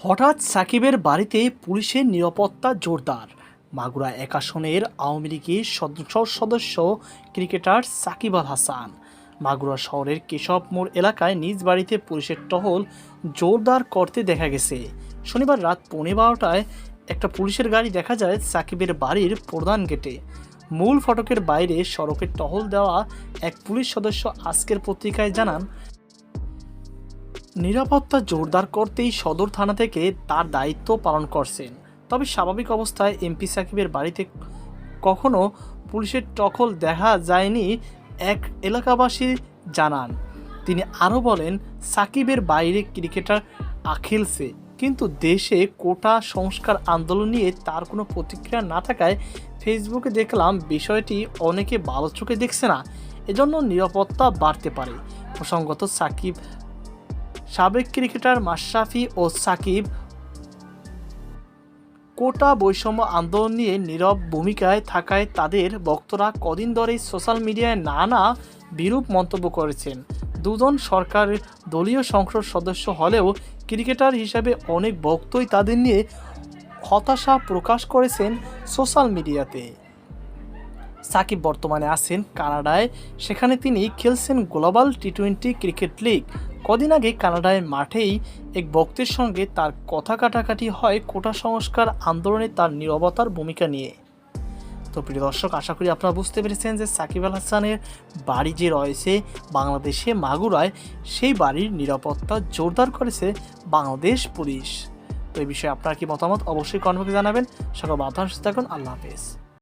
হঠাৎ সাকিবের বাড়িতে পুলিশের নিরাপত্তা জোরদার। মাগুরা এক আসনের আওয়ামী লীগের সংসদ সদস্য ক্রিকেটার সাকিব আল হাসান। মাগুরা শহরের কেশব মোড় এলাকায় নিজ বাড়িতে পুলিশের টহল জোরদার করতে দেখা গেছে। শনিবার রাত পৌনে বারোটায় একটা পুলিশের গাড়ি দেখা যায় সাকিবের বাড়ির প্রধান গেটে। মূল ফটকের বাইরে সড়কের টহল দেওয়া এক পুলিশ সদস্য আজকের পত্রিকায় জানান নিরাপত্তা জোরদার করতেই সদর থানা থেকে তার দায়িত্ব পালন করছেন। তবে স্বাভাবিক অবস্থায় এমপি সাকিবের বাড়িতে কখনো পুলিশের টখল দেখা যায়নি এক এলাকাবাসী জানান। তিনি আরও বলেন, সাকিবের বাইরে ক্রিকেটার আখিলসে কিন্তু দেশে কোটা সংস্কার আন্দোলন নিয়ে তার কোনো প্রতিক্রিয়া না থাকায় ফেসবুকে দেখলাম বিষয়টি অনেকে ভালো চোখে দেখছে না। এজন্য নিরাপত্তা বাড়তে পারে। প্রসঙ্গত, সাকিব সাবেক ক্রিকেটার মাশরাফি ও সাকিব কোটা বৈষম্য আন্দোলন নিয়ে নীরব ভূমিকায় থাকায় তাদের বক্তরা কদিন ধরেই সোশ্যাল মিডিয়ায় নানা বিরূপ মন্তব্য করেছেন। দুজন সরকারের দলীয় সংসদ সদস্য হলেও ক্রিকেটার হিসাবে অনেক বক্তই তাদের নিয়ে হতাশা প্রকাশ করেছেন সোশ্যাল মিডিয়াতে। সাকিব বর্তমানে আছেন কানাডায়। সেখানে তিনি খেলছেন global T twenty cricket league. কদিন আগে কানাডায় মাঠেই এক বক্তের সঙ্গে তার কথা কাটাকাটি হয় কোটা সংস্কার আন্দোলনে তার নিরবতার ভূমিকা নিয়ে। তো প্রিয় দর্শক, আশা করি আপনারা বুঝতে পেরেছেন যে সাকিব আল হাসানের বাড়ি যে রয়েছে বাংলাদেশে মাগুরায়, সেই বাড়ির নিরাপত্তা জোরদার করেছে বাংলাদেশ পুলিশ। তো এই বিষয়ে আপনার কি মতামত অবশ্যই কর্মকে জানাবেন। সকল বাতাংশ থাকুন। আল্লাহ হাফেজ।